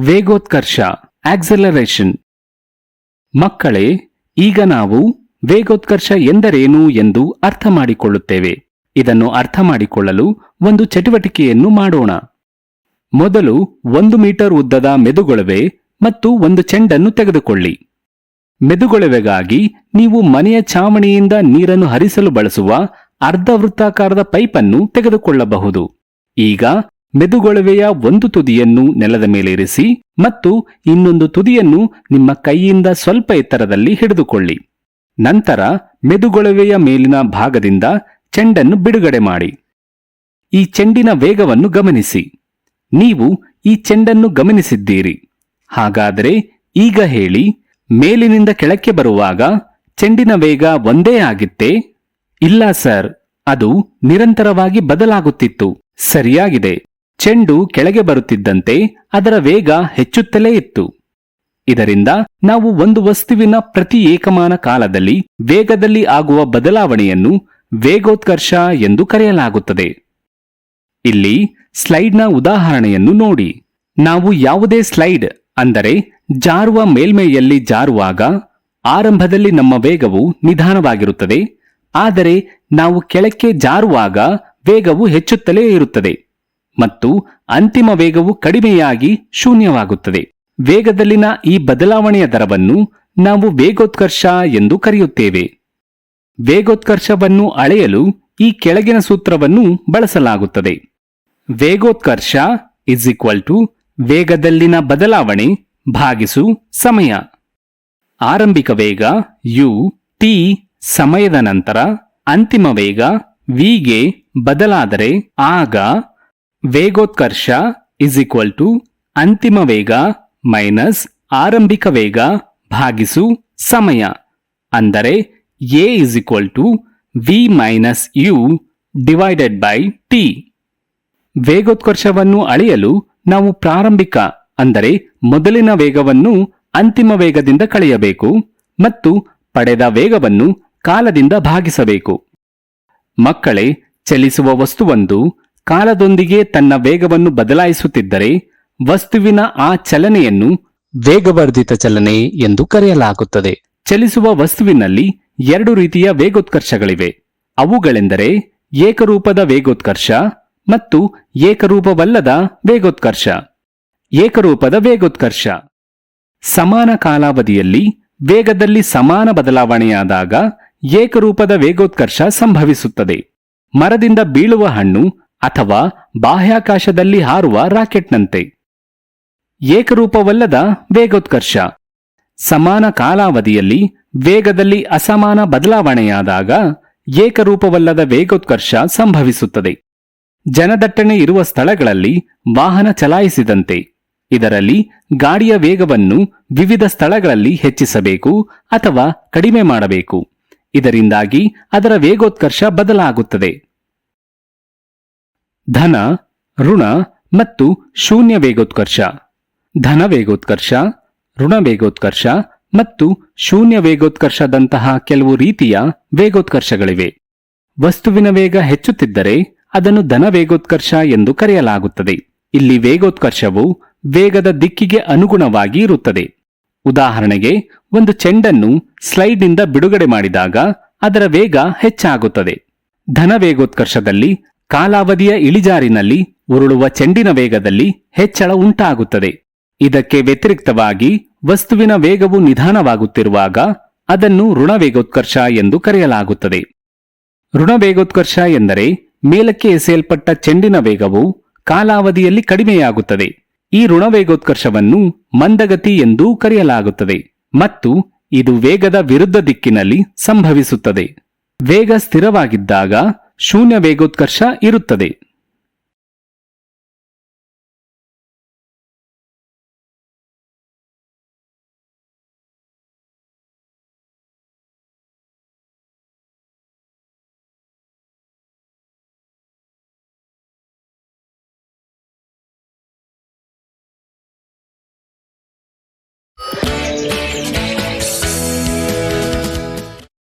ವೇಗೋತ್ಕರ್ಷ acceleration ಮಕ್ಕಳೇ, ಈಗ ನಾವು ವೇಗೋತ್ಕರ್ಷ ಎಂದರೇನು ಎಂದು ಅರ್ಥ ಮಾಡಿಕೊಳ್ಳುತ್ತೇವೆ. ಇದನ್ನು ಅರ್ಥ ಮಾಡಿಕೊಳ್ಳಲು ಒಂದು ಚಟುವಟಿಕೆಯನ್ನು ಮಾಡೋಣ. ಮೊದಲು ಒಂದು ಮೀಟರ್ ಉದ್ದದ ಮೆದುಗೊಳವೆ ಮತ್ತು ಒಂದು ಚೆಂಡನ್ನು ತೆಗೆದುಕೊಳ್ಳಿ. ಮೆದುಗೊಳವೆಗಾಗಿ ನೀವು ಮನೆಯ ಛಾವಣಿಯಿಂದ ನೀರನ್ನು ಹರಿಸಲು ಬಳಸುವ ಅರ್ಧ ವೃತ್ತಾಕಾರದ ಪೈಪನ್ನು ತೆಗೆದುಕೊಳ್ಳಬಹುದು. ಈಗ ಮೆದುಗೊಳವೆಯ ಒಂದು ತುದಿಯನ್ನು ನೆಲದ ಮೇಲೆ ಇರಿಸಿ ಮತ್ತು ಇನ್ನೊಂದು ತುದಿಯನ್ನು ನಿಮ್ಮ ಕೈಯಿಂದ ಸ್ವಲ್ಪ ಎತ್ತರದಲ್ಲಿ ಹಿಡಿದುಕೊಳ್ಳಿ. ನಂತರ ಮೆದುಗೊಳವೆಯ ಮೇಲಿನ ಭಾಗದಿಂದ ಚೆಂಡನ್ನು ಬಿಡುಗಡೆ ಮಾಡಿ. ಈ ಚೆಂಡಿನ ವೇಗವನ್ನು ಗಮನಿಸಿ. ನೀವು ಈ ಚೆಂಡನ್ನು ಗಮನಿಸಿದ್ದೀರಿ. ಹಾಗಾದರೆ ಈಗ ಹೇಳಿ, ಮೇಲಿನಿಂದ ಕೆಳಕ್ಕೆ ಬರುವಾಗ ಚೆಂಡಿನ ವೇಗ ಒಂದೇ ಆಗಿತ್ತೇ? ಇಲ್ಲ ಸರ್, ಅದು ನಿರಂತರವಾಗಿ ಬದಲಾಗುತ್ತಿತ್ತು. ಸರಿಯಾಗಿದೆ. ಚೆಂಡು ಕೆಳಗೆ ಬರುತ್ತಿದ್ದಂತೆ ಅದರ ವೇಗ ಹೆಚ್ಚುತ್ತಲೇ ಇತ್ತು. ಇದರಿಂದ ನಾವು ಒಂದು ವಸ್ತುವಿನ ಪ್ರತಿ ಏಕಮಾನ ಕಾಲದಲ್ಲಿ ವೇಗದಲ್ಲಿ ಆಗುವ ಬದಲಾವಣೆಯನ್ನು ವೇಗೋತ್ಕರ್ಷ ಎಂದು ಕರೆಯಲಾಗುತ್ತದೆ. ಇಲ್ಲಿ ಸ್ಲೈಡ್ನ ಉದಾಹರಣೆಯನ್ನು ನೋಡಿ. ನಾವು ಯಾವುದೇ ಸ್ಲೈಡ್ ಅಂದರೆ ಜಾರುವ ಮೇಲ್ಮೈಯಲ್ಲಿ ಜಾರುವಾಗ ಆರಂಭದಲ್ಲಿ ನಮ್ಮ ವೇಗವು ನಿಧಾನವಾಗಿರುತ್ತದೆ, ಆದರೆ ನಾವು ಕೆಳಕ್ಕೆ ಜಾರುವಾಗ ವೇಗವು ಹೆಚ್ಚುತ್ತಲೇ ಇರುತ್ತದೆ. ಮತ್ತು ಅಂತಿಮ ವೇಗವು ಕಡಿಮೆಯಾಗಿ ಶೂನ್ಯವಾಗುತ್ತದೆ. ವೇಗದಲ್ಲಿನ ಈ ಬದಲಾವಣೆಯ ದರವನ್ನು ನಾವು ವೇಗೋತ್ಕರ್ಷ ಎಂದು ಕರೆಯುತ್ತೇವೆ. ವೇಗೋತ್ಕರ್ಷವನ್ನು ಅಳೆಯಲು ಈ ಕೆಳಗಿನ ಸೂತ್ರವನ್ನು ಬಳಸಲಾಗುತ್ತದೆ. ವೇಗೋತ್ಕರ್ಷ ಇಸ್ ಈಕ್ವಲ್ ಟು ವೇಗದಲ್ಲಿನ ಬದಲಾವಣೆ ಭಾಗಿಸು ಸಮಯ. ಆರಂಭಿಕ ವೇಗ ಯು ಟಿ ಸಮಯದ ನಂತರ ಅಂತಿಮ ವೇಗ ವಿಗೆ ಬದಲಾದರೆ ಆಗ ವೇಗೋತ್ಕರ್ಷ ಇಸ್ ಈಕ್ವಲ್ ಟು ಅಂತಿಮ ವೇಗ ಮೈನಸ್ ಆರಂಭಿಕ ವೇಗ ಭಾಗಿಸು ಸಮಯ. ಅಂದರೆ A is equal to V minus U divided by T ವೇಗೋತ್ಕರ್ಷವನ್ನು ಅಳೆಯಲು ನಾವು ಪ್ರಾರಂಭಿಕ, ಅಂದರೆ ಮೊದಲಿನ ವೇಗವನ್ನು ಅಂತಿಮ ವೇಗದಿಂದ ಕಳೆಯಬೇಕು ಮತ್ತು ಪಡೆದ ವೇಗವನ್ನು ಕಾಲದಿಂದ ಭಾಗಿಸಬೇಕು. ಮಕ್ಕಳೇ, ಚಲಿಸುವ ವಸ್ತುವೊಂದು ಕಾಲದೊಂದಿಗೆ ತನ್ನ ವೇಗವನ್ನು ಬದಲಾಯಿಸುತ್ತಿದ್ದರೆ ವಸ್ತುವಿನ ಆ ಚಲನೆಯನ್ನು ವೇಗವರ್ಧಿತ ಚಲನೆ ಎಂದು ಕರೆಯಲಾಗುತ್ತದೆ. ಚಲಿಸುವ ವಸ್ತುವಿನಲ್ಲಿ ಎರಡು ರೀತಿಯ ವೇಗೋತ್ಕರ್ಷಗಳಿವೆ. ಅವುಗಳೆಂದರೆ ಏಕರೂಪದ ವೇಗೋತ್ಕರ್ಷ ಮತ್ತು ಏಕರೂಪವಲ್ಲದ ವೇಗೋತ್ಕರ್ಷ. ಏಕರೂಪದ ವೇಗೋತ್ಕರ್ಷ. ಸಮಾನ ಕಾಲಾವಧಿಯಲ್ಲಿ ವೇಗದಲ್ಲಿ ಸಮಾನ ಬದಲಾವಣೆಯಾದಾಗ ಏಕರೂಪದ ವೇಗೋತ್ಕರ್ಷ ಸಂಭವಿಸುತ್ತದೆ. ಮರದಿಂದ ಬೀಳುವ ಹಣ್ಣು ಅಥವಾ ಬಾಹ್ಯಾಕಾಶದಲ್ಲಿ ಹಾರುವ ರಾಕೆಟ್ನಂತೆ. ಏಕರೂಪವಲ್ಲದ ವೇಗೋತ್ಕರ್ಷ. ಸಮಾನ ಕಾಲಾವಧಿಯಲ್ಲಿ ವೇಗದಲ್ಲಿ ಅಸಮಾನ ಬದಲಾವಣೆಯಾದಾಗ ಏಕರೂಪವಲ್ಲದ ವೇಗೋತ್ಕರ್ಷ ಸಂಭವಿಸುತ್ತದೆ. ಜನದಟ್ಟಣೆ ಇರುವ ಸ್ಥಳಗಳಲ್ಲಿ ವಾಹನ ಚಲಾಯಿಸಿದಂತೆ. ಇದರಲ್ಲಿ ಗಾಡಿಯ ವೇಗವನ್ನು ವಿವಿಧ ಸ್ಥಳಗಳಲ್ಲಿ ಹೆಚ್ಚಿಸಬೇಕು ಅಥವಾ ಕಡಿಮೆ ಮಾಡಬೇಕು. ಇದರಿಂದಾಗಿ ಅದರ ವೇಗೋತ್ಕರ್ಷ ಬದಲಾಗುತ್ತದೆ. ಧನ, ಋಣ ಮತ್ತು ಶೂನ್ಯ ವೇಗೋತ್ಕರ್ಷ ಧನ ವೇಗೋತ್ಕರ್ಷ, ಋಣ ವೇಗೋತ್ಕರ್ಷ ಮತ್ತು ಶೂನ್ಯ ವೇಗೋತ್ಕರ್ಷದಂತಹ ಕೆಲವು ರೀತಿಯ ವೇಗೋತ್ಕರ್ಷಗಳಿವೆ. ವಸ್ತುವಿನ ವೇಗ ಹೆಚ್ಚುತ್ತಿದ್ದರೆ ಅದನ್ನು ಧನ ವೇಗೋತ್ಕರ್ಷ ಎಂದು ಕರೆಯಲಾಗುತ್ತದೆ. ಇಲ್ಲಿ ವೇಗೋತ್ಕರ್ಷವು ವೇಗದ ದಿಕ್ಕಿಗೆ ಅನುಗುಣವಾಗಿ ಇರುತ್ತದೆ. ಉದಾಹರಣೆಗೆ, ಒಂದು ಚೆಂಡನ್ನು ಸ್ಲೈಡ್ನಿಂದ ಬಿಡುಗಡೆ ಮಾಡಿದಾಗ ಅದರ ವೇಗ ಹೆಚ್ಚಾಗುತ್ತದೆ. ಧನ ವೇಗೋತ್ಕರ್ಷದಲ್ಲಿ ಕಾಲಾವಧಿಯ ಇಳಿಜಾರಿನಲ್ಲಿ ಉರುಳುವ ಚೆಂಡಿನ ವೇಗದಲ್ಲಿ ಹೆಚ್ಚಳ ಉಂಟಾಗುತ್ತದೆ. ಇದಕ್ಕೆ ವ್ಯತಿರಿಕ್ತವಾಗಿ ವಸ್ತುವಿನ ವೇಗವು ನಿಧಾನವಾಗುತ್ತಿರುವಾಗ ಅದನ್ನು ಋಣವೇಗೋತ್ಕರ್ಷ ಎಂದು ಕರೆಯಲಾಗುತ್ತದೆ. ಋಣವೇಗೋತ್ಕರ್ಷ ಎಂದರೆ ಮೇಲಕ್ಕೆ ಎಸೆಯಲ್ಪಟ್ಟ ಚೆಂಡಿನ ವೇಗವು ಕಾಲಾವಧಿಯಲ್ಲಿ ಕಡಿಮೆಯಾಗುತ್ತದೆ. ಈ ಋಣವೇಗೋತ್ಕರ್ಷವನ್ನು ಮಂದಗತಿ ಎಂದೂ ಕರೆಯಲಾಗುತ್ತದೆ ಮತ್ತು ಇದು ವೇಗದ ವಿರುದ್ಧ ದಿಕ್ಕಿನಲ್ಲಿ ಸಂಭವಿಸುತ್ತದೆ. ವೇಗ ಸ್ಥಿರವಾಗಿದ್ದಾಗ ಶೂನ್ಯ ವೇಗೋತ್ಕರ್ಷ ಇರುತ್ತದೆ.